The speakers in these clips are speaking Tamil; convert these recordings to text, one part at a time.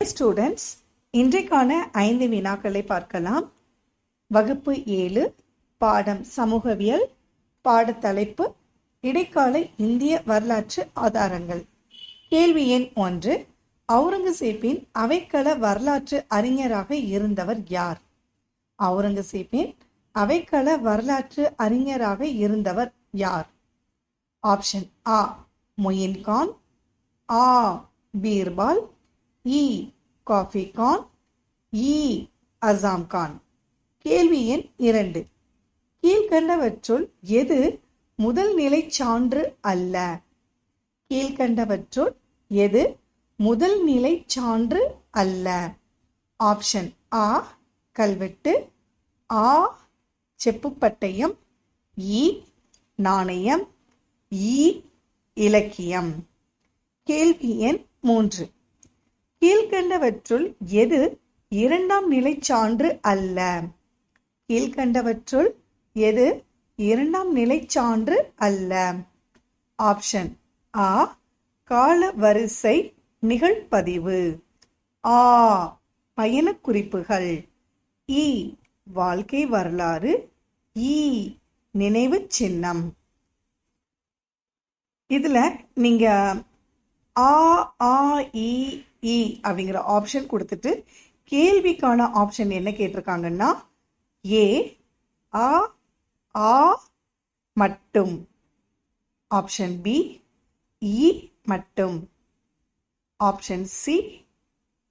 ஸ்டூடெண்ட்ஸ் இன்றைக்கான ஐந்து வினாக்களை பார்க்கலாம். வகுப்பு ஏழு பாடம் சமூகவியல் பாடத்தலைப்பு இடைக்கால இந்திய வரலாற்று ஆதாரங்கள். கேள்வி எண் ஒன்று அவுரங்கசீப்பின் அவைக்கள வரலாற்று அறிஞராக இருந்தவர் யார்? அவுரங்கசீப்பின் அவைக்கள வரலாற்று அறிஞராக இருந்தவர் யார்? ஆப்ஷன் ஆ மொயின்கான். ஆ பீர்பால். இ காஃபி கான் இ அசாம் கான் கேள்வி எண் இரண்டு. கீழ்கண்டவற்றுள் எது முதல் நிலை சான்று அல்ல? கீழ்கண்டவற்றுள் எது முதல் நிலை சான்று அல்ல? ஆப்ஷன் ஆ கல்வெட்டு. ஆ செப்புப்பட்டயம். இ நாணயம். இ இலக்கியம். கேள்வி எண் மூன்று. கீழ்கண்டவற்றுள் எது இரண்டாம் நிலை சான்று அல்ல? கீழ்கண்டவற்றுள் எது இரண்டாம் நிலை சான்று அல்ல? ஆப்ஷன் ஆ கால வரிசை நிகழ்பதிவு. ஆ பயணக் குறிப்புகள் இ வாழ்க்கை வரலாறு. இ நினைவுச் சின்னம். இதுல நீங்க ஆ ஆ இ இ அப்படிங்கிற ஆப்ஷன் கொடுத்துட்டு கேள்விக்கான ஆப்ஷன் என்ன கேட்டிருக்காங்கன்னா ஏ ஆ ஆ மட்டும். ஆப்ஷன் பி இ மட்டும். ஆப்ஷன் சி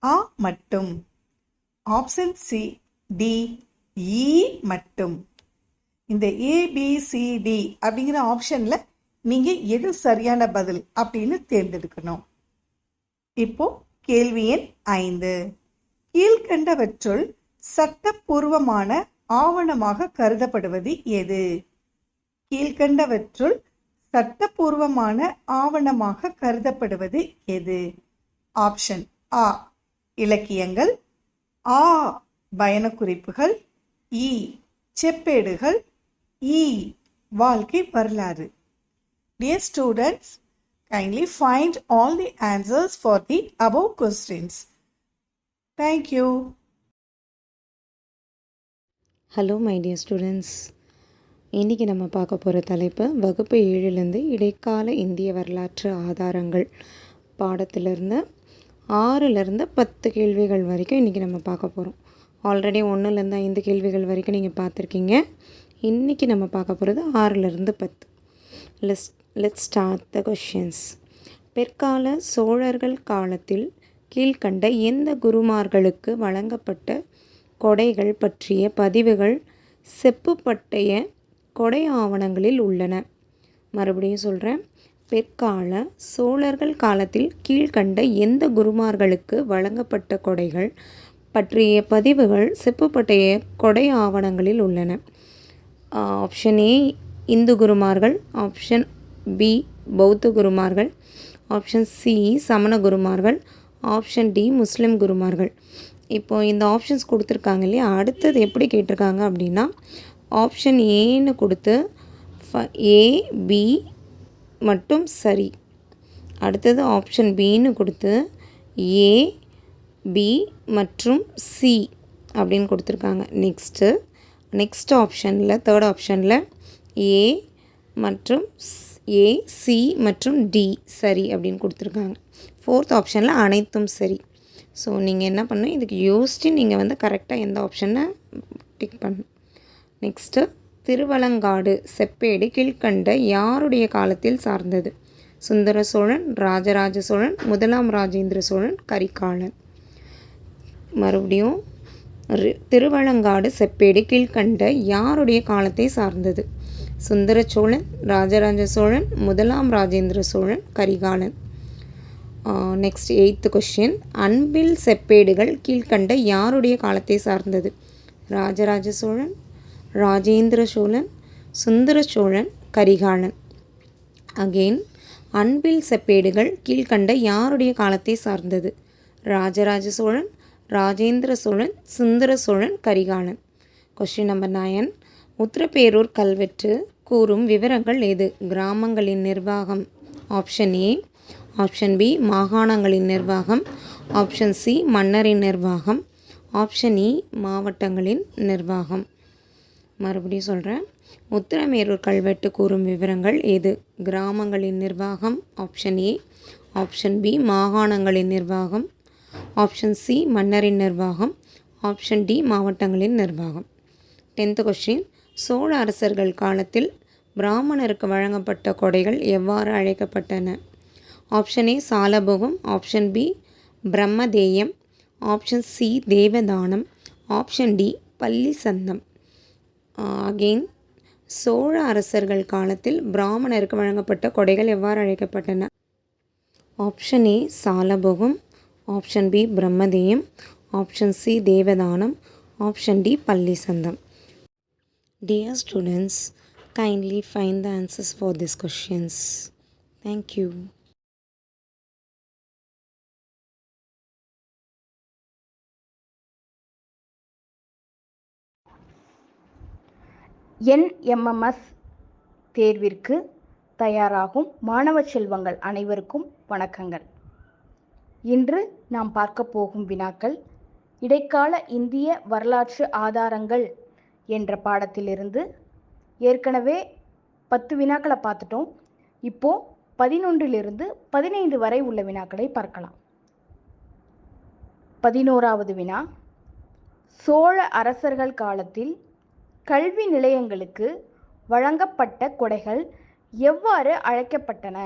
ஆ மட்டும். ஆப்ஷன் சி டி இ மட்டும். இந்த ஏபிசிடி அப்படிங்கிற ஆப்ஷனில் நீங்கள் எது சரியான பதில் அப்படின்னு தேர்ந்தெடுக்கணும். இப்போது கேள்வி எண் ஐந்து. கீழ்கண்டவற்றுள் சட்டப்பூர்வமான ஆவணமாக கருதப்படுவது எது? கீழ்கண்டவற்றுள் சட்டப்பூர்வமான ஆவணமாக கருதப்படுவது எது? ஆப்ஷன் ஆ இலக்கியங்கள். ஆ பயணக்குறிப்புகள். இ செப்பேடுகள். இ வாழ்க்கை வரலாறு. Dear students kindly find all the answers for the above questions. Thank you. Hello my dear students இன்றைக்கி நம்ம பார்க்க போகிற தலைப்பு வகுப்பு ஏழிலேருந்து இடைக்கால இந்திய வரலாற்று ஆதாரங்கள். பாடத்திலிருந்து ஆறுலேருந்து பத்து கேள்விகள் வரைக்கும் இன்றைக்கி நம்ம பார்க்க போகிறோம் ஆல்ரெடி ஒன்றுலேருந்து ஐந்து கேள்விகள் வரைக்கும் நீங்கள் பார்த்துருக்கீங்க. இன்றைக்கி நம்ம பார்க்க போகிறது ஆறுலேருந்து பத்து. Let's let start the questions பிற்கால சோழர்கள் காலத்தில் கீழ்கண்ட எந்த குருமார்களுக்கு வழங்கப்பட்ட கொடைகள் பற்றிய பதிவுகள் செப்புப்பட்டைய கொடை ஆவணங்களில் உள்ளன? மறுபடியும் சொல்கிறேன் பிற்கால சோழர்கள் காலத்தில் கீழ்கண்ட எந்த குருமார்களுக்கு வழங்கப்பட்ட கொடைகள் பற்றிய பதிவுகள் செப்புப்பட்டைய கொடை ஆவணங்களில் உள்ளன? ஆப்ஷன் ஏ இந்து குருமார்கள். ஆப்ஷன் பி பௌத்த குருமார்கள். ஆப்ஷன் சி சமண குருமார்கள். ஆப்ஷன் டி முஸ்லிம் குருமார்கள். இப்போ இந்த ஆப்ஷன்ஸ் கொடுத்துருக்காங்க இல்லையா? அடுத்தது எப்படி கேட்டிருக்காங்க அப்படின்னா ஆப்ஷன் ஏன்னு கொடுத்து ஃப ஏ பி மட்டும் சரி. அடுத்தது ஆப்ஷன் பின்னு கொடுத்து ஏ பி மற்றும் சி அப்படின்னு கொடுத்துருக்காங்க. நெக்ஸ்ட்டு நெக்ஸ்ட் ஆப்ஷனில் தேர்ட் ஆப்ஷனில் ஏ மற்றும் ஏ சி மற்றும் டி சரி அப்படின்னு கொடுத்துருக்காங்க. ஃபோர்த் ஆப்ஷனில் அனைத்தும் சரி. ஸோ நீங்கள் என்ன பண்ணணும்? இதுக்கு யோசித்து நீங்கள் வந்து கரெக்டாக எந்த ஆப்ஷனை டிக் பண்ணணும். நெக்ஸ்ட்டு திருவலங்காடு செப்பேடு கீழ்கண்ட யாருடைய காலத்தில் சார்ந்தது? சுந்தர சோழன் ராஜராஜ சோழன் முதலாம் ராஜேந்திர சோழன் கரிகாலன். மறுபடியும் திருவலங்காடு செப்பேடு கீழ்கண்ட யாருடைய காலத்தை சார்ந்தது? சுந்தர சோழன் ராஜராஜ சோழன் முதலாம் Rajendra Cholan Karikalan. Next eighth question Anbil செப்பேடுகள் கீழ்கண்ட யாருடைய காலத்தை சார்ந்தது? ராஜராஜ சோழன் ராஜேந்திர சோழன் சுந்தர சோழன் கரிகாலன். அகெயின் அன்பில் செப்பேடுகள் கீழ்கண்ட யாருடைய காலத்தை சார்ந்தது? Rajaraja Cholan Rajendra Cholan Sundara Cholan Karikalan. Question number nine Uthirapperur கல்வெட்டு கூறும் விவரங்கள் எது? கிராமங்களின் நிர்வாகம். Option A. Option B. மாகாணங்களின் நிர்வாகம். Option C. மன்னரின் நிர்வாகம். ஆப்ஷன் இ. மாவட்டங்களின் நிர்வாகம். மறுபடியும் சொல்கிறேன் உத்திரமேரூர் கல்வெட்டு கூறும் விவரங்கள் எது? கிராமங்களின் நிர்வாகம். Option A. Option B. மாகாணங்களின் நிர்வாகம். Option C. மன்னரின் நிர்வாகம். Option D. மாவட்டங்களின் நிர்வாகம். Tenth question. சோழ அரசர்கள் காலத்தில் பிராமணருக்கு வழங்கப்பட்ட கொடைகள் எவ்வாறு அழைக்கப்பட்டன? ஆப்ஷன் ஏ சாலபோகம். ஆப்ஷன் பி பிரம்மதேயம். ஆப்ஷன் சி தேவதானம். ஆப்ஷன் டி பள்ளி சந்தம். அகெயின் சோழ அரசர்கள் காலத்தில் பிராமணருக்கு வழங்கப்பட்ட கொடைகள் எவ்வாறு அழைக்கப்பட்டன? ஆப்ஷன் ஏ சாலபோகம். ஆப்ஷன் பி பிரம்மதேயம். ஆப்ஷன் சி தேவதானம். ஆப்ஷன் டி பள்ளி சந்தம். Dear students kindly find the answers for these questions. Thank you. NMMS தேர்விற்கு தயாராகும் மாணவ செல்வங்கள் அனைவருக்கும் வணக்கங்கள். இன்று நாம் பார்க்க போகும் வினாக்கள் இடைக்கால இந்திய வரலாற்று ஆதாரங்கள் என்ற பாடத்திலிருந்து ஏற்கனவே பத்து வினாக்களை பார்த்துட்டோம். இப்போ பதினொன்றிலிருந்து பதினைந்து வரை உள்ள வினாக்களை பார்க்கலாம். பதினோராவது வினா. சோழ அரசர்கள் காலத்தில் கல்வி நிலையங்களுக்கு வழங்கப்பட்ட கொடைகள் எவ்வாறு அழைக்கப்பட்டன?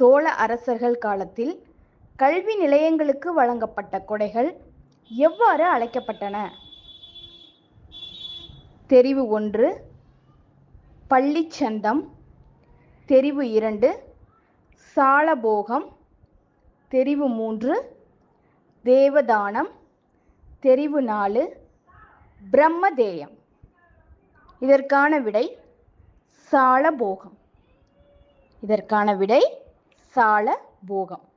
சோழ அரசர்கள் காலத்தில் கல்வி நிலையங்களுக்கு வழங்கப்பட்ட கொடைகள் எவ்வாறு அழைக்கப்பட்டன? தெரிவு ஒன்று பள்ளிச்சந்தம். தெரிவு இரண்டு சாலபோகம். தெரிவு மூன்று தேவதானம். தெரிவு நாலு பிரம்மதேயம். இதற்கான விடை சாலபோகம். இதற்கான விடை சாலபோகம்.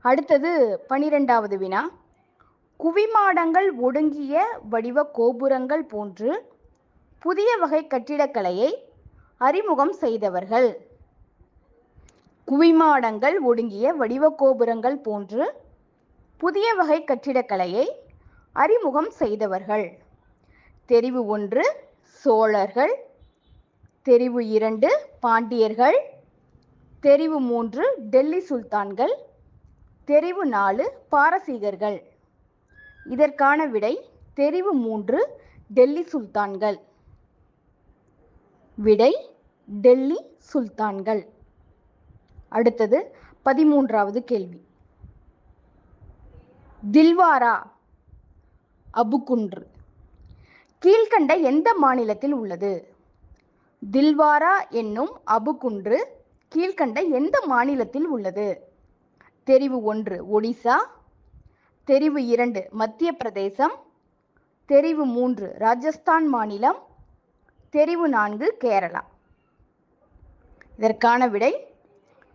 அடுத்தது பனிரெண்டாவது வினா. குவிமாடங்கள் ஒடுங்கிய வடிவ கோபுரங்கள் போன்று புதிய வகை கட்டிடக்கலையை அறிமுகம் செய்தவர்கள். குவிமாடங்கள் ஒடுங்கிய வடிவ கோபுரங்கள் போன்று புதிய வகை கட்டிடக்கலையை அறிமுகம் செய்தவர்கள். தெரிவு ஒன்று சோழர்கள். தெரிவு இரண்டு பாண்டியர்கள். தெரிவு மூன்று டெல்லி சுல்தான்கள். தெரிவு நாலு பாரசீகர்கள். இதற்கான விடை தெரிவு மூன்று டெல்லி சுல்தான்கள். விடை டெல்லி சுல்தான்கள். அடுத்தது பதிமூன்றாவது கேள்வி. தில்வாரா அபுகுன்று. கீழ்கண்ட எந்த மாநிலத்தில் உள்ளது? தில்வாரா என்னும் அபுகுன்று கீழ்கண்ட எந்த மாநிலத்தில் உள்ளது? தெரிவு ஒன்று ஒடிசா. தெரிவு இரண்டு மத்திய பிரதேசம் தெரிவு மூன்று ராஜஸ்தான் மாநிலம். தெரிவு நான்கு கேரளா. இதற்கான விடை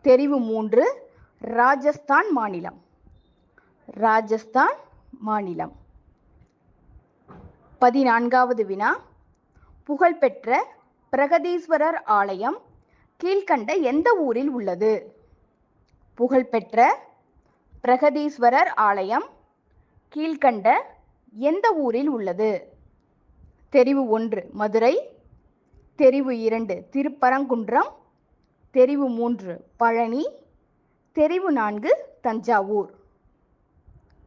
தெரிவு மூன்று ராஜஸ்தான் மாநிலம். ராஜஸ்தான் மாநிலம். பதினான்காவது வினா புகழ்பெற்ற பிரகதீஸ்வரர் ஆலயம் கீழ்கண்ட எந்த ஊரில் உள்ளது? புகழ்பெற்ற பிரகதீஸ்வரர் ஆலயம் கீழ்கண்ட எந்த ஊரில் உள்ளது? தெரிவு ஒன்று மதுரை தெரிவு இரண்டு திருப்பரங்குன்றம் தெரிவு மூன்று பழனி தெரிவு நான்கு தஞ்சாவூர்.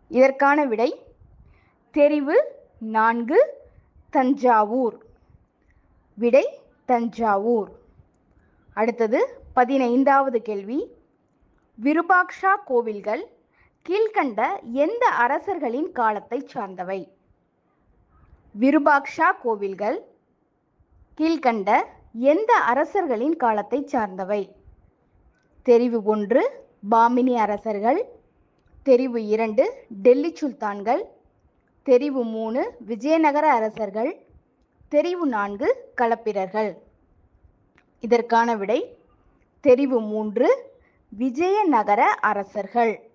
இதற்கான விடை தெரிவு நான்கு தஞ்சாவூர். விடை தஞ்சாவூர். அடுத்தது பதினைந்தாவது கேள்வி. விருபாக்ஷா கோவில்கள் கீழ்கண்ட எந்த அரசர்களின் காலத்தை சார்ந்தவை? விருபாக்ஷா கோவில்கள் கீழ்கண்ட எந்த அரசர்களின் காலத்தை சார்ந்தவை? தெரிவு ஒன்று பாமினி அரசர்கள். தெரிவு இரண்டு டெல்லி சுல்தான்கள். தெரிவு மூணு விஜயநகர அரசர்கள். தெரிவு நான்கு களப்பிரர்கள். இதற்கான விடை தெரிவு மூன்று விஜயநகர அரசர்கள்.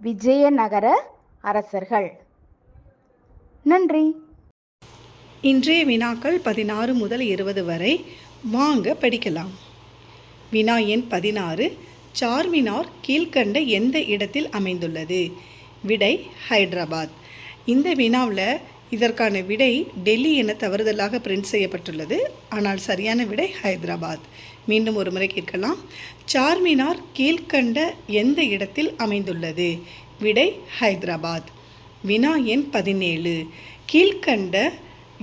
விஜயநகர அரசர்கள். நன்றி. இன்றைய வினாக்கள் பதினாறு முதல் இருபது வரை. வாங்க படிக்கலாம். வினா எண் பதினாறு சார்மினார் கீழ்கண்ட எந்த இடத்தில் அமைந்துள்ளது? விடை ஹைதராபாத். இந்த வினாவில் இதற்கான விடை டெல்லி என தவறுதலாக பிரிண்ட் செய்யப்பட்டுள்ளது. ஆனால் சரியான விடை ஹைதராபாத். மீண்டும் ஒரு முறை கேட்கலாம். சார்மினார் கீழ்கண்ட எந்த இடத்தில் அமைந்துள்ளது? விடை ஹைதராபாத். வினா எண் பதினேழு கீழ்கண்ட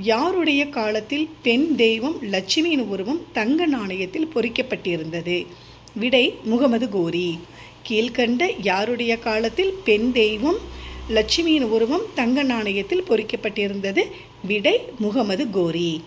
யாருடைய காலத்தில் பெண் தெய்வம் லட்சுமியின் உருவம் தங்க நாணயத்தில் பொறிக்கப்பட்டிருந்தது? விடை முகமது கோரி. கீழ்கண்ட யாருடைய காலத்தில் பெண் தெய்வம் லட்சுமியின் உருவம் தங்க நாணயத்தில் பொறிக்கப்பட்டிருந்தது? விடை முகமது கோரி.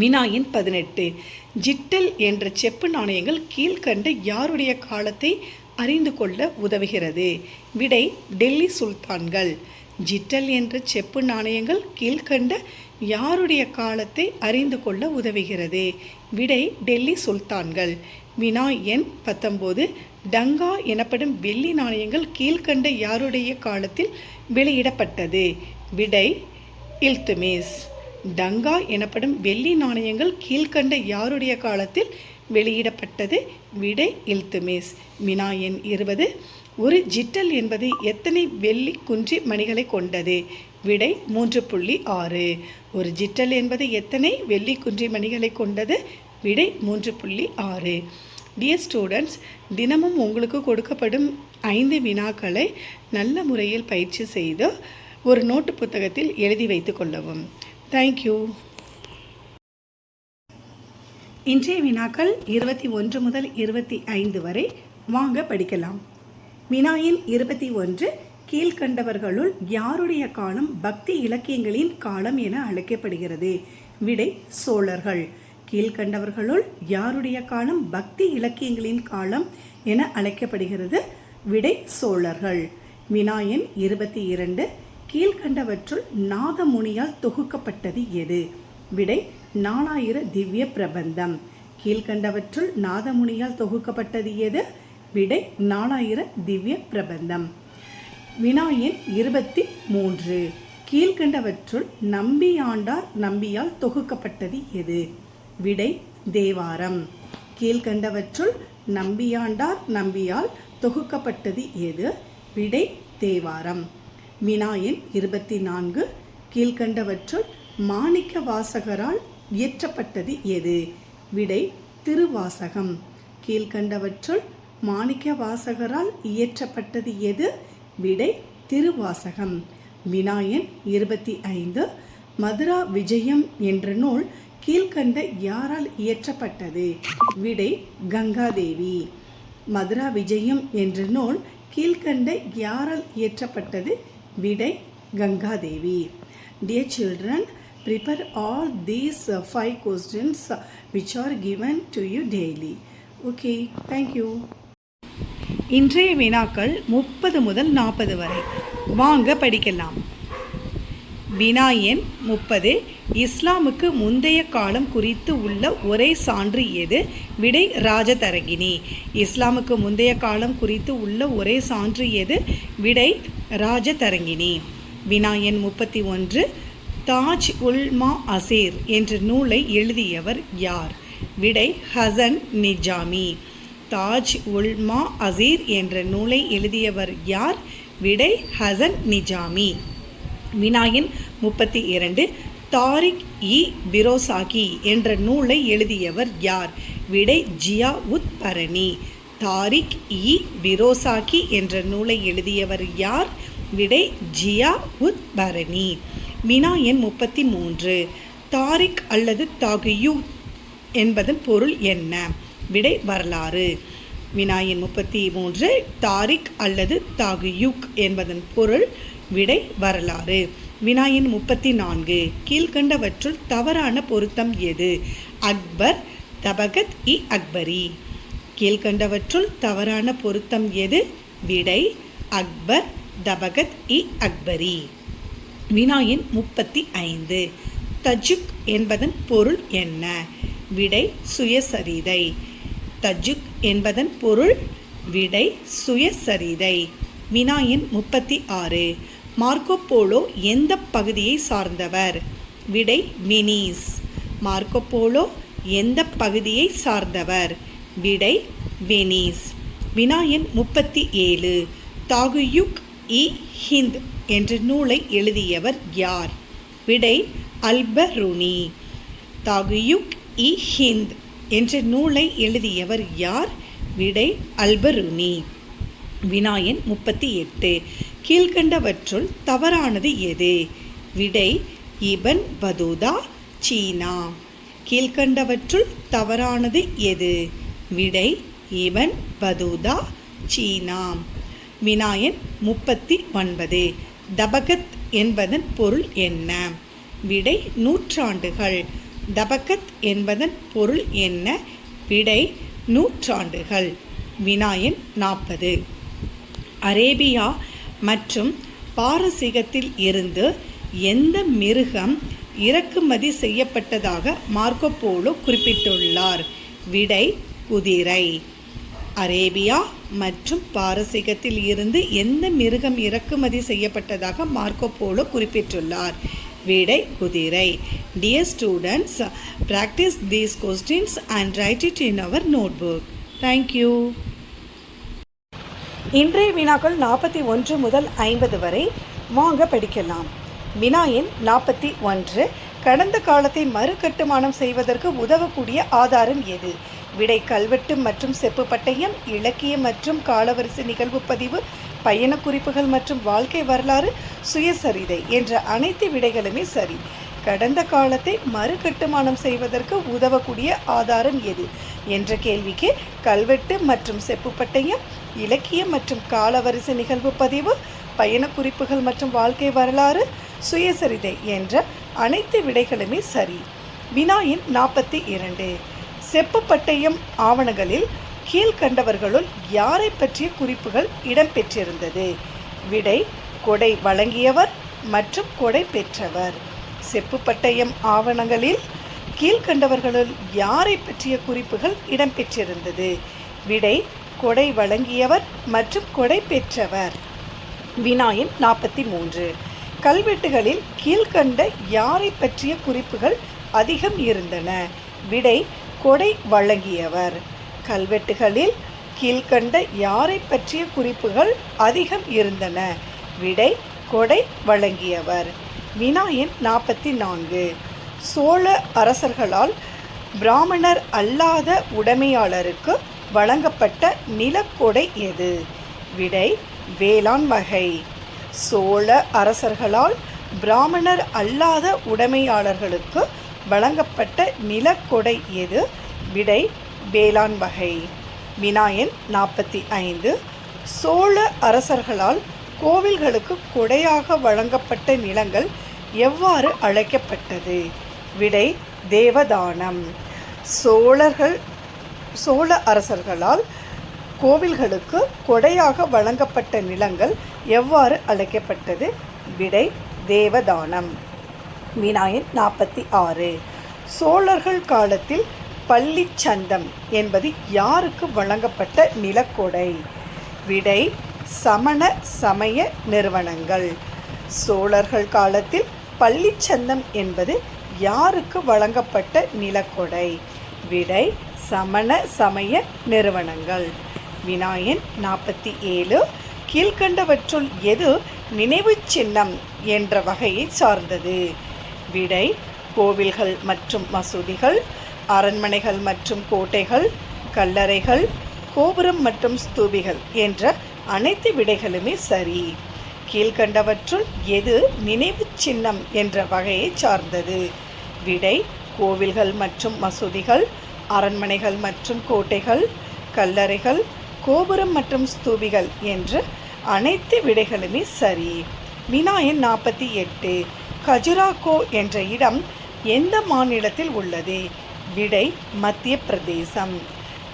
வினாயின் பதினெட்டு. ஜிட்டல் என்ற செப்பு நாணயங்கள் கீழ்கண்ட யாருடைய காலத்தை அறிந்து கொள்ள உதவுகிறது? விடை டெல்லி சுல்தான்கள். ஜிட்டல் என்ற செப்பு நாணயங்கள் கீழ்கண்ட யாருடைய காலத்தை அறிந்து கொள்ள உதவுகிறது? விடை டெல்லி சுல்தான்கள். வினா எண் பத்தொம்போது டங்கா எனப்படும் வெள்ளி நாணயங்கள் கீழ்கண்ட யாருடைய காலத்தில் வெளியிடப்பட்டது? விடை இல்துமேஸ். டங்கா எனப்படும் வெள்ளி நாணயங்கள் கீழ்கண்ட யாருடைய காலத்தில் வெளியிடப்பட்டது? விடை இல்துமேஸ். வினா எண் இருபது. ஒரு ஜிட்டல் என்பது எத்தனை வெள்ளி குன்றி மணிகளை கொண்டது? விடை மூன்று புள்ளி ஆறு. ஒரு ஜிட்டல் என்பது எத்தனை வெள்ளி குன்றி மணிகளை கொண்டது? விடை மூன்று புள்ளி ஆறு. டியர் ஸ்டூடெண்ட்ஸ் தினமும் உங்களுக்கு கொடுக்கப்படும் ஐந்து வினாக்களை நல்ல முறையில் பயிற்சி செய்து ஒரு நோட்டு புத்தகத்தில் எழுதி வைத்து கொள்ளவும். தேங்க்யூ இன்றைய வினாக்கள் இருபத்தி ஒன்று முதல் இருபத்தி ஐந்து வரை வாங்க படிக்கலாம். வினாயின் இருபத்தி ஒன்று கீழ்கண்டவர்களுள் யாருடைய காலம் பக்தி இலக்கியங்களின் காலம் என அழைக்கப்படுகிறது? விடை சோழர்கள். கீழ்கண்டவர்களுள் யாருடைய காலம் பக்தி இலக்கியங்களின் காலம் என அழைக்கப்படுகிறது? விடை சோழர்கள். வினாயன் இருபத்தி இரண்டு கீழ்கண்டவற்றுள் நாதமுனியால் தொகுக்கப்பட்டது எது? விடை நாலாயிர திவ்ய பிரபந்தம். கீழ்கண்டவற்றுள் நாதமுனியால் தொகுக்கப்பட்டது எது? விடை நாலாயிர திவ்ய பிரபந்தம். வினாயன் இருபத்தி மூன்று. கீழ்கண்டவற்றுள் நம்பியாண்டார் நம்பியால் தொகுக்கப்பட்டது எது? விடை தேவாரம். கீழ்கண்டவற்றுள் நம்பியாண்டார் நம்பியால் தொகுக்கப்பட்டது எது? விடை தேவாரம். வினாயன் இருபத்தி நான்கு. கீழ்கண்டவற்றுள் மாணிக்க வாசகரால் இயற்றப்பட்டது எது? விடை திருவாசகம். கீழ்கண்டவற்றுள் மாணிக்க வாசகரால் இயற்றப்பட்டது எது? விடை திருவாசகம். வினாயன் இருபத்தி ஐந்து. மதுரா விஜயம் என்ற நூல் கீழ்கண்ட யாரால் இயற்றப்பட்டது? விடை கங்காதேவி. மதுரா விஜயம் என்ற நூல் கீழ்கண்ட யாரால் இயற்றப்பட்டது? விடை Gangadevi. Dear children prepare all these five five questions are which are given to you daily. Okay, thank you. இன்றைய வினாக்கள் முப்பது முதல் நாற்பது வரை. வாங்க படிக்கலாம். வினா எண் முப்பது. இஸ்லாமுக்கு முந்தைய காலம் குறித்து உள்ள ஒரே சான்று எது? விடை ராஜதரங்கினி இஸ்லாமுக்கு முந்தைய காலம் குறித்து உள்ள ஒரே சான்று எது? விடை ராஜதரங்கினி. வினா எண் முப்பத்தி ஒன்று. தாஜ் உல்மா அசீர் என்ற நூலை எழுதியவர் யார்? விடை ஹசன் நிஜாமி. தாஜ் உல்மா அசீர் என்ற நூலை எழுதியவர் யார்? விடை ஹசன் நிஜாமி. வினாயின் முப்பத்தி இரண்டு தாரிக் இ பிரோசாகி என்ற நூலை எழுதியவர் யார்? விடை ஜியா உத் பரணி. தாரிக் இ பிரோசாகி என்ற நூலை எழுதியவர் யார்? விடை ஜியா உத் பரணி. வினா எண் முப்பத்தி மூன்று தாரிக் அல்லது தாகியூ என்பதன் பொருள் என்ன? விடை வரலாறு. வினாயின் முப்பத்தி மூன்று தாரிக் அல்லது தாகுயுக் என்பதன் பொருள் விடை வரலாறு. வினாயின் முப்பத்தி நான்கு கீழ்கண்டவற்றுள் தவறான பொருத்தம் எது? அக்பர் தபகத் இ அக்பரி. கீழ்கண்டவற்றுள் தவறான பொருத்தம் எது? விடை அக்பர் தபகத் இ அக்பரி. வினாயின் முப்பத்தி ஐந்து தஜுக் என்பதன் பொருள் என்ன? விடை சுயசரிதை. தஜுக் என்பதன் பொருள் விடை சுயசரிதை வினாயின் முப்பத்தி ஆறு. மார்க்கோ போலோ எந்த பகுதியை சார்ந்தவர்? விடை வெனீஸ். மார்க்கோ போலோ எந்த பகுதியை சார்ந்தவர்? விடை வெனீஸ். வினாயன் முப்பத்தி ஏழு. தாகுயுக் இ ஹிந்த் என்ற நூலை எழுதியவர் யார்? விடை அல்பருனி. தாகுயுக் இ ஹிந்த் என்ற நூலை எழுதியவர் யார்? விடை அல்பருனி. வினாயன் முப்பத்தி எட்டு. கீழ்கண்டவற்றுள் தவறானது எது? விடை இபன் பதூதா சீனா. கீழ்கண்டவற்றுள் தவறானது எது? விடை இபன் பதூதா சீனா. வினாயன் முப்பத்தி ஒன்பது. தபகத் என்பதன் பொருள் என்ன? விடை நூற்றாண்டுகள். தபகத் என்பதன் பொருள் என்ன? விடை நூற்றாண்டுகள். வினாயன் நாற்பது. அரேபியா மற்றும் பாரசீகத்தில் இருந்து எந்த மிருகம் இறக்குமதி செய்யப்பட்டதாக மார்க்கோ போலோ குறிப்பிட்டுள்ளார்? விடை குதிரை. அரேபியா மற்றும் பாரசீகத்தில் இருந்து எந்த மிருகம் இறக்குமதி செய்யப்பட்டதாக மார்க்கோ போலோ குறிப்பிட்டுள்ளார்? விடை குதிரை. Dear students practise these questions and write it in our note book thank you இன்றைய வினாக்கள் நாற்பத்தி ஒன்று முதல் ஐம்பது வரை. வாங்க படிக்கலாம். வினா எண் நாற்பத்தி ஒன்று. கடந்த காலத்தை மறுகட்டுமானம் செய்வதற்கு உதவக்கூடிய ஆதாரம் எது? விடை கல்வெட்டு மற்றும் செப்பு பட்டயம் இலக்கியம் மற்றும் காலவரிசை நிகழ்வு பதிவு பயண குறிப்புகள் மற்றும் வாழ்க்கை வரலாறு சுயசரிதை என்ற அனைத்து விடைகளுமே சரி. கடந்த காலத்தை மறுகட்டுமானம் செய்வதற்கு உதவக்கூடிய ஆதாரம் எது? என்ற கேள்விக்கு கல்வெட்டு மற்றும் செப்புப்பட்டயம் இலக்கியம் மற்றும் காலவரிசை நிகழ்வு பதிவு? பயண குறிப்புகள் மற்றும் வாழ்க்கை வரலாறு சுயசரிதை என்ற அனைத்து விடைகளுமே சரி. வினாயின் நாற்பத்தி இரண்டு. செப்புப்பட்டயம் ஆவணங்களில் கீழ்கண்டவர்களுள் யாரை பற்றிய குறிப்புகள் இடம்பெற்றிருந்தது? விடை கொடை வழங்கியவர் மற்றும் கொடை பெற்றவர். செப்பு பட்டயம் ஆவணங்களில் கீழ்கண்டவர்களுள் யாரை பற்றிய குறிப்புகள் இடம்பெற்றிருந்தது? விடை கொடை வழங்கியவர் மற்றும் கொடை பெற்றவர். வினாயின் நாற்பத்தி மூன்று. கல்வெட்டுகளில் கீழ்கண்ட யாரை பற்றிய குறிப்புகள் அதிகம் இருந்தன? விடை கொடை வழங்கியவர். கல்வெட்டுகளில் கீழ்கண்ட யாரை பற்றிய குறிப்புகள் அதிகம் இருந்தன. விடை கொடை வழங்கியவர். வினாயின் நாற்பத்தி நான்கு சோழ அரசர்களால் பிராமணர் அல்லாத உடைமையாளருக்கு வழங்கப்பட்ட நிலக்கொடை எது? விடை வேளாண் வகை. சோழ அரசர்களால் பிராமணர் அல்லாத உடைமையாளர்களுக்கு வழங்கப்பட்ட நிலக்கொடை எது? விடை வேளாண் வகை வினாயன் நாற்பத்தி ஐந்து. சோழ அரசர்களால் கோவில்களுக்கு கொடையாக வழங்கப்பட்ட நிலங்கள் எவ்வாறு அழைக்கப்பட்டது? விடை தேவதானம். சோழர்கள் சோழ அரசர்களால் கோவில்களுக்கு கொடையாக வழங்கப்பட்ட நிலங்கள் எவ்வாறு அழைக்கப்பட்டது? விடை தேவதானம். வினாயன் நாற்பத்தி ஆறு. சோழர்கள் காலத்தில் பள்ளிச்சந்தம் என்பது யாருக்கு வழங்கப்பட்ட நிலக்கொடை? விடை சமண சமய நிறுவனங்கள். சோழர்கள் காலத்தில் பள்ளிச்சந்தம் என்பது யாருக்கு வழங்கப்பட்ட நிலக்கொடை? விடை சமண சமய நிறுவனங்கள். வினாயன் நாற்பத்தி ஏழு கீழ்கண்டவற்றுள் எது நினைவுச் சின்னம் என்ற வகையை சார்ந்தது? விடை கோவில்கள் மற்றும் மசூதிகள் அரண்மனைகள் மற்றும் கோட்டைகள் கல்லறைகள் கோபுரம் மற்றும் ஸ்தூபிகள் என்ற அனைத்து விடைகளுமே சரி. கீழ்கண்டவற்றுள் எது நினைவுச் சின்னம் என்ற வகையை சார்ந்தது. விடை கோவில்கள் மற்றும் மசூதிகள் அரண்மனைகள் மற்றும் கோட்டைகள் கல்லறைகள் கோபுரம் மற்றும் ஸ்தூபிகள் என்ற அனைத்து விடைகளுமே சரி. வினாயன் நாற்பத்தி எட்டு கஜுராகோ என்ற இடம் எந்த மாநிலத்தில் உள்ளது? விடை மத்திய பிரதேசம்.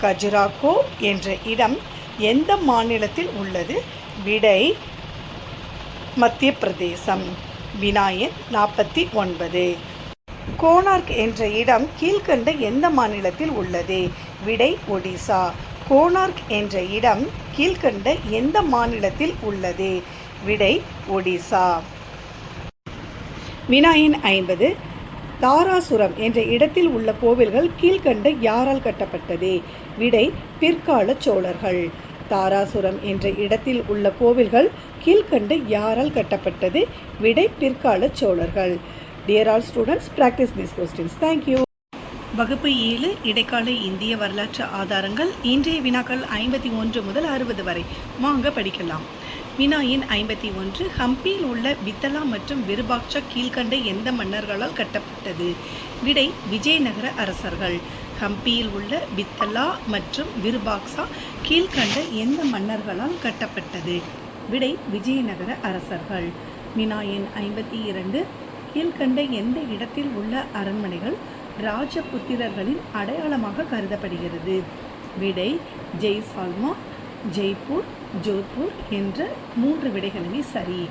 கஜுராகோ என்ற இடம் எந்த மாநிலத்தில் உள்ளது? விடை மத்திய பிரதேசம். வினாயன் நாற்பத்தி ஒன்பது. கோனார்க் என்ற இடம் கீழ்கண்ட எந்த மாநிலத்தில் உள்ளது? விடை ஒடிசா. கோனார்க் என்ற இடம் கீழ்கண்ட எந்த மாநிலத்தில் உள்ளது? விடை ஒடிசா. வினாயின் ஐம்பது. தாராசுரம் என்ற இடத்தில் உள்ள கோவில்கள் கீழ்கண்ட யாரால் கட்டப்பட்டது? விடை பிற்கால சோழர்கள். தாராசுரம் என்ற இடத்தில் உள்ள கோவில்கள் கீழ்கண்ட யாரால் கட்டப்பட்டது? விடை பிற்கால சோழர்கள். Dear all students practise this questions thank you வகுப்பு ஏழு இடைக்கால இந்திய வரலாற்று ஆதாரங்கள். இன்றைய வினாக்கள் ஐம்பத்தி ஒன்று முதல் அறுபது வரை. வாங்க படிக்கலாம். வினாயின் ஐம்பத்தி ஒன்று ஹம்பியில் உள்ள வித்தலா மற்றும் விருபாக்ஷா கீழ்கண்ட எந்த மன்னர்களால் கட்டப்பட்டது? விடை விஜயநகர அரசர்கள். ஹம்பியில் உள்ள வித்தலா மற்றும் விருபாக்ஷா கீழ்கண்ட எந்த மன்னர்களால் கட்டப்பட்டது? விடை விஜயநகர அரசர்கள். வினாயின் ஐம்பத்தி இரண்டு கீழ்கண்ட எந்த இடத்தில் உள்ள அரண்மனைகள் ராஜபுத்திரர்களின் அடையாளமாக கருதப்படுகிறது? விடை ஜெய்சால்மா ஜெய்ப்பூர் ஜோத்பூர் என்ற மூன்று விடைகளுமே சரி.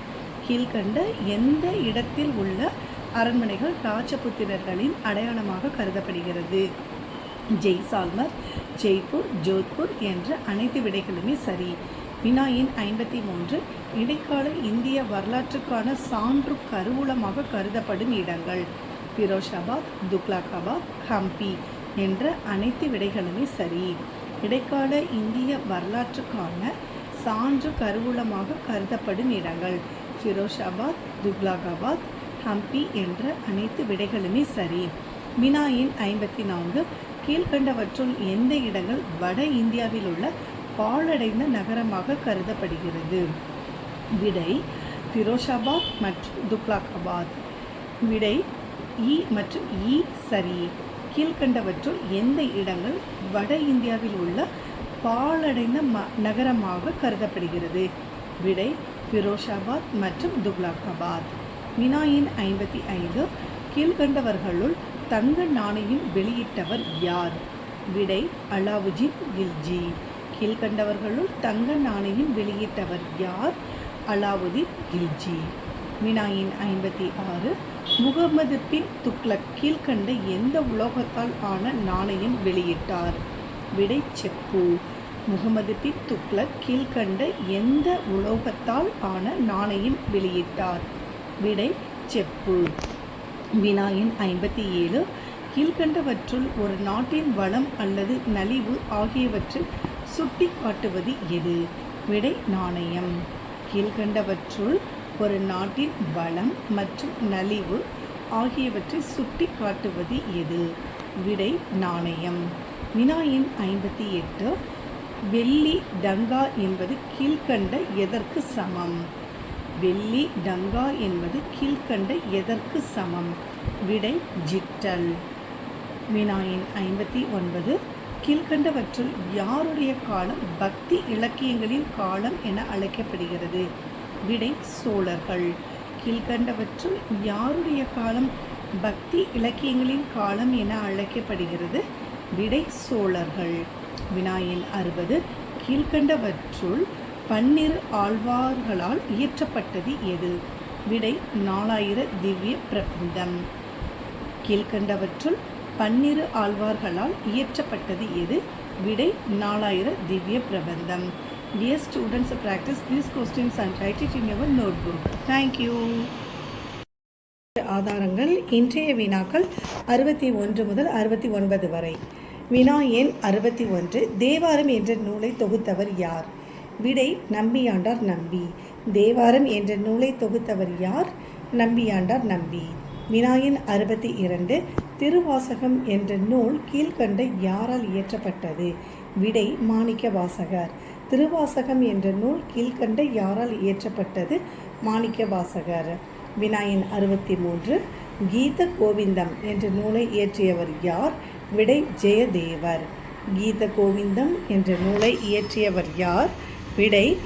கீழ்கண்ட எந்த இடத்தில் உள்ள அரண்மனைகள் ராஜபுத்திரர்களின் அடையாளமாக கருதப்படுகிறது? ஜெய்சால்மர் ஜெய்ப்பூர் ஜோத்பூர் என்ற அனைத்து விடைகளுமே சரி. வினாயின் ஐம்பத்தி மூன்று இடைக்கால இந்திய வரலாற்றுக்கான சான்று கருவூலமாக கருதப்படும் இடங்கள். பிரோஷாபாத் துக்லாகாபாத் ஹம்பி என்ற அனைத்து விடைகளுமே சரி. இடைக்கால இந்திய வரலாற்றுக்கான சான்று கருவூலமாக கருதப்படும் இடங்கள். ஃபிரோஷாபாத் துக்லாகாபாத் ஹம்பி என்ற அனைத்து விடைகளுமே சரி. மினாயின் ஐம்பத்தி நான்கு கீழ்கண்டவற்றுள் எந்த இடங்கள் வட இந்தியாவில் உள்ள பாழடைந்த நகரமாக கருதப்படுகிறது? விடை ஃபிரோஷாபாத் மற்றும் துக்லாகாபாத். விடை இ மற்றும் இ சரி. கீழ்கண்டவற்றுள் எந்த இடங்கள் வட இந்தியாவில் உள்ள பாழடைந்த ம நகரமாக கருதப்படுகிறது? விடை ஃபிரோஷாபாத் மற்றும் துக்லாகாபாத் வினாயின் ஐம்பத்தி ஐந்து கீழ்கண்டவர்களுள் தங்க நாணயம் வெளியிட்டவர் யார்? விடை அலாவுஜின் கில்ஜி. கீழ்கண்டவர்களுள் தங்க நாணயம் வெளியிட்டவர் யார்? அலாவுதீன் கில்ஜி. வினாயின் ஐம்பத்தி ஆறு. முகமது பின் துக்ளக் கீழ்கண்ட எந்த உலோகத்தால் ஆன நாணயம் வெளியிட்டார்? விடை செப்பு. முகமது பின் துக்ளக் கீழ்கண்ட எந்த உலோகத்தால் ஆன நாணயம் வெளியிட்டார்? விடை செப்பு. வினாயின் ஐம்பத்தி ஏழு. கீழ்கண்டவற்றுள் ஒரு நாட்டின் வளம் அல்லது நலிவு ஆகியவற்றில் சுட்டி காட்டுவது எது? விடை நாணயம். கீழ்கண்டவற்றுள் ஒரு நாட்டின் வளம் மற்றும் நலிவு ஆகியவற்றை சுட்டி காட்டுவது எது? விடை நாணயம். வினாயின் ஐம்பத்தி எட்டு வெள்ளி டங்கா என்பது கீழ்கண்ட எதற்கு சமம்? வெள்ளி டங்கா என்பது கீழ்கண்ட எதற்கு சமம்? விடை ஜிட்டல். வினாயின் ஐம்பத்தி ஒன்பது கீழ்கண்டவற்றுள் யாருடைய காலம் பக்தி இலக்கியங்களின் காலம் என அழைக்கப்படுகிறது? விடை சோழர்கள். கீழ்கண்டவற்றுள் யாருடைய காலம் பக்தி இலக்கியங்களின் காலம் என அழைக்கப்படுகிறது? விடை சோழர்கள். வினாயின் அறுபது கீழ்கண்டவற்றுள் பன்னிரு ஆழ்வார்களால் இயற்றப்பட்டது எது? விடை நாலாயிர திவ்ய பிரபந்தம். கீழ்கண்டவற்றுள் பன்னிரு ஆழ்வார்களால் இயற்றப்பட்டது எது? விடை நாலாயிர Divya Prabandham. Dear students, practice these questions and write it in your notebook. Thank you. ஆதாரங்கள் இன்றைய வினாக்கள் அறுபத்தி ஒன்று முதல் அறுபத்தி ஒன்பது வரை. வினா எண் அறுபத்தி ஒன்று. தேவாரம் என்ற நூலை தொகுத்தவர் யார்? விடை நம்பியாண்டார் நம்பி. தேவாரம் என்ற நூலை தொகுத்தவர் யார்? நம்பியாண்டார் நம்பி. வினாயின் அறுபத்தி இரண்டு. திருவாசகம் என்ற நூல் கீழ்கண்ட யாரால் இயற்றப்பட்டது? விடை மாணிக்க வாசகர் திருவாசகம் என்ற நூல் கீழ்கண்ட யாரால் இயற்றப்பட்டது? மாணிக்க வாசகர் வினாயின் அறுபத்தி மூன்று கீத கோவிந்தம் என்ற நூலை இயற்றியவர் யார்? விடை ஜெயதேவர். கீத கோவிந்தம் என்ற நூலை இயற்றியவர் யார்? விடை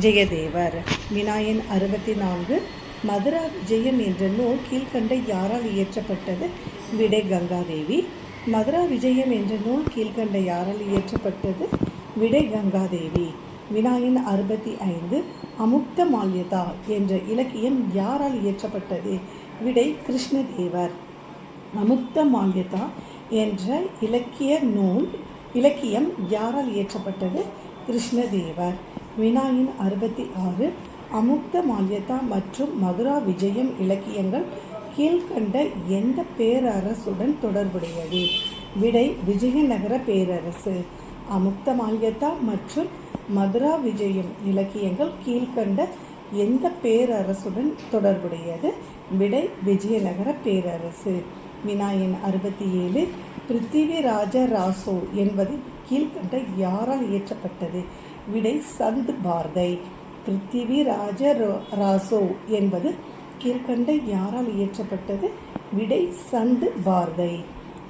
ஜெயதேவர். வினாயின் அறுபத்தி நான்கு மதுரா விஜயம் என்ற நூல் கீழ்கண்ட யாரால் இயற்றப்பட்டது? விடை கங்காதேவி. மதுரா விஜயம் என்ற நூல் கீழ்கண்ட யாரால் இயற்றப்பட்டது? விடை கங்காதேவி. வினாயின் அறுபத்தி ஐந்து அமுக்த மால்யதா என்ற இலக்கியம் யாரால் இயற்றப்பட்டது? விடை கிருஷ்ணதேவர். அமுக்த மால்யதா என்ற இலக்கிய நூல் இலக்கியம் யாரால் இயற்றப்பட்டது? கிருஷ்ணதேவர். வினாயின் அறுபத்தி ஆறு அமுக்த மால்யதா மற்றும் மதுரா விஜயம் இலக்கியங்கள் கீழ்கண்ட எந்த பேரரசுடன் தொடர்புடையது? விடை விஜயநகர பேரரசு. அமுக்த மால்யதா மற்றும் மதுரா விஜயம் இலக்கியங்கள் கீழ்கண்ட எந்த பேரரசுடன் தொடர்புடையது? விடை விஜயநகர பேரரசு. வினாயின் அறுபத்தி ஏழு பிருத்திவிராஜ ராசோ என்பது கீழ்கண்ட யாரால் இயற்றப்பட்டது? விடை சந்த் பார்தை. பிருத்திவிராஜ ரோ- ராசோ என்பது கீழ்கண்ட யாரால் இயற்றப்பட்டது? விடை சந்த்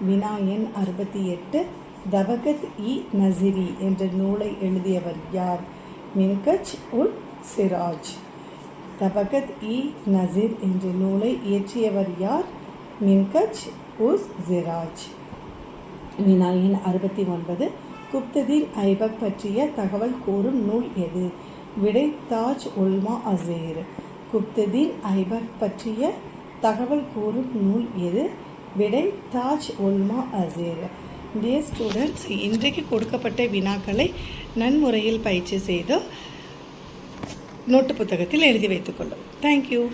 வினா எண் அறுபத்தி எட்டு. தபகத் இ. நசிரி என்ற நூலை எழுதியவர் யார்? மின்கச் உல் சிராஜ். தபகத் இ. நசீர் என்ற நூலை இயற்றியவர் யார்? மின்கச் உஸ் சிராஜ். வினாயின் அறுபத்தி ஒன்பது. குப்ததீன் ஐபக் பற்றிய தகவல் கூறும் நூல் எது? விடை தாஜ் உல்மா அசீர். குப்ததீன் ஐபக் பற்றிய தகவல் கூறும் நூல் எது? விடை தாஜ் உல்மா அசீர். டியர் ஸ்டூடெண்ட்ஸ் இன்றைக்கு கொடுக்கப்பட்ட வினாக்களை நன்முறையில் பயிற்சி செய்து நோட்டு புத்தகத்தில் எழுதி வைத்துக்கொள்ளும் தேங்க்யூ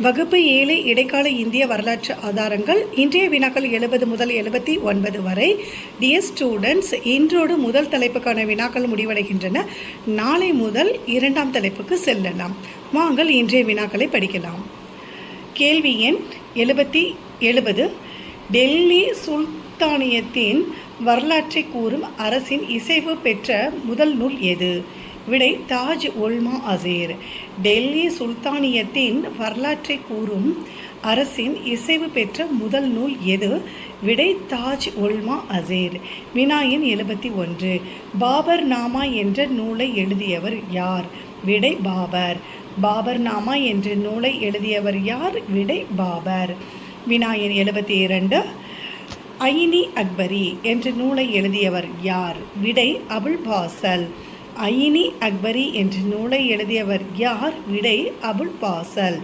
வகுப்பு ஏழு இடைக்கால இந்திய வரலாற்று ஆதாரங்கள். இன்றைய வினாக்கள் எழுபது முதல் எழுபத்தி ஒன்பது வரை. டியர் ஸ்டூடெண்ட்ஸ் இன்றோடு முதல் தலைப்புக்கான வினாக்கள் முடிவடைகின்றன. நாளை முதல் இரண்டாம் தலைப்புக்கு செல்லலாம். வாங்கள் இன்றைய வினாக்களை படிக்கலாம். கேள்வி எண் எழுபத்தி எழுபது. டெல்லி சுல்தானியத்தின் வரலாற்றை கூறும் அரசின் இசைவு பெற்ற முதல் நூல் எது? விடை தாஜ் உல்மா அசீர் டெல்லி சுல்தானியத்தின் வரலாற்றை கூறும் அரசின் இசைவு பெற்ற முதல் நூல் எது? விடை தாஜ் உல்மா அசீர் வினாயின் எழுபத்தி ஒன்று. பாபர் நாமா என்ற நூலை எழுதியவர் யார்? விடை பாபர். பாபர் நாமா என்ற நூலை எழுதியவர் யார்? விடை பாபர். விநாயகன் எழுபத்தி இரண்டு ஐனி அக்பரி என்ற நூலை எழுதியவர் யார்? விடை அபுல் பாசல் ஐனி அக்பரி என்ற நூலை எழுதியவர் யார்? விடை அபுல் பாசல்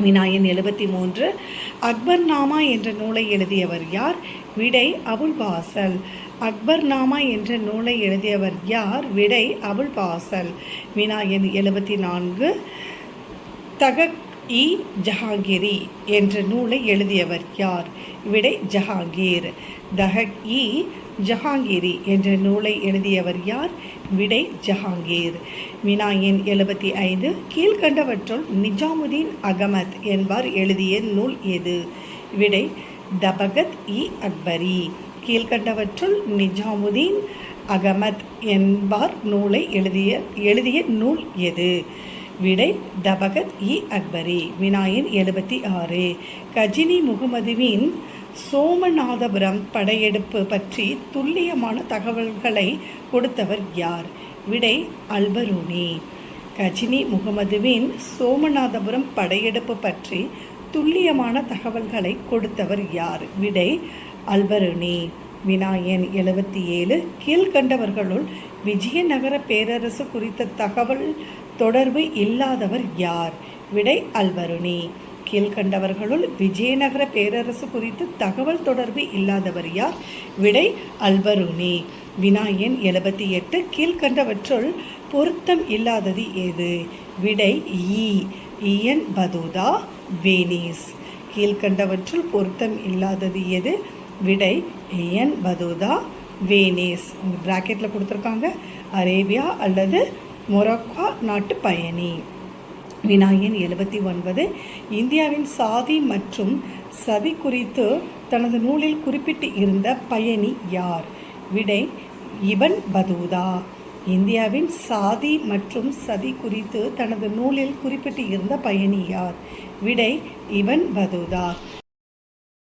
வினாயன் எழுபத்தி மூன்று அக்பர் நாமா என்ற நூலை எழுதியவர் யார்? விடை அபுல் பாசல் அக்பர் நாமா என்ற நூலை எழுதியவர் யார்? விடை அபுல் பாசல். வினாயன் எழுபத்தி நான்கு தகக் இ ஜஹாங்கிரி என்ற நூலை எழுதியவர் யார்? விடை ஜஹாங்கீர். தஹக் இ ஜஹாங்கிரி என்ற நூலை எழுதியவர் யார்? விடை ஜஹாங்கீர். வினாயின் எழுபத்தி ஐந்து கீழ்கண்டவற்றுள் நிஜாமுதீன் அகமத் என்பார் எழுதிய நூல் எது? விடை தபகத் இ அக்பரி. கீழ்கண்டவற்றுள் நிஜாமுதீன் அகமத் என்பார் நூலை எழுதிய எழுதிய நூல் எது? விடை தபகத் இ அக்பரி வினாயின் எழுபத்தி ஆறு. கஜினி முகமதுவின் சோமநாதபுரம் படையெடுப்பு பற்றி துல்லியமான தகவல்களை கொடுத்தவர் யார்? விடை அல்பரூனி. கஜினி முகமதுவின் சோமநாதபுரம் படையெடுப்பு பற்றி துல்லியமான தகவல்களை கொடுத்தவர் யார்? விடை அல்பருணி வினாயன் எழுபத்தி ஏழு கீழ்கண்டவர்களுள் விஜயநகர பேரரசு குறித்த தகவல் தொடர்பு இல்லாதவர் யார்? விடை அல்வருணி. கீழ்கண்டவர்களுள் விஜயநகர பேரரசு குறித்து தகவல் தொடர்பு இல்லாதவர் யார்? விடை அல்பருணி வினாயன் எழுபத்தி எட்டு கீழ்கண்டவற்றுள் பொருத்தம் இல்லாதது எது விடை ஈ இயன் பதுதா வேனிஸ். கீழ்கண்டவற்றுள் பொருத்தம் இல்லாதது எது? விடை ஏன் பதுதா வேனேஸ். ப்ராக்கெட்டில் கொடுத்துருக்காங்க. அரேபியா அல்லது மொரோக்கோ நாட்டு பயணி. வினாயன் எழுபத்தி ஒன்பது. இந்தியாவின் சாதி மற்றும் சதி குறித்து தனது நூலில் குறிப்பிட்டு இருந்த பயணி யார்? விடை இபன் பதூதா. இந்தியாவின் சாதி மற்றும் சதி குறித்து தனது நூலில் குறிப்பிட்டு இருந்த பயணி யார்? விடை இவன் பதூதா.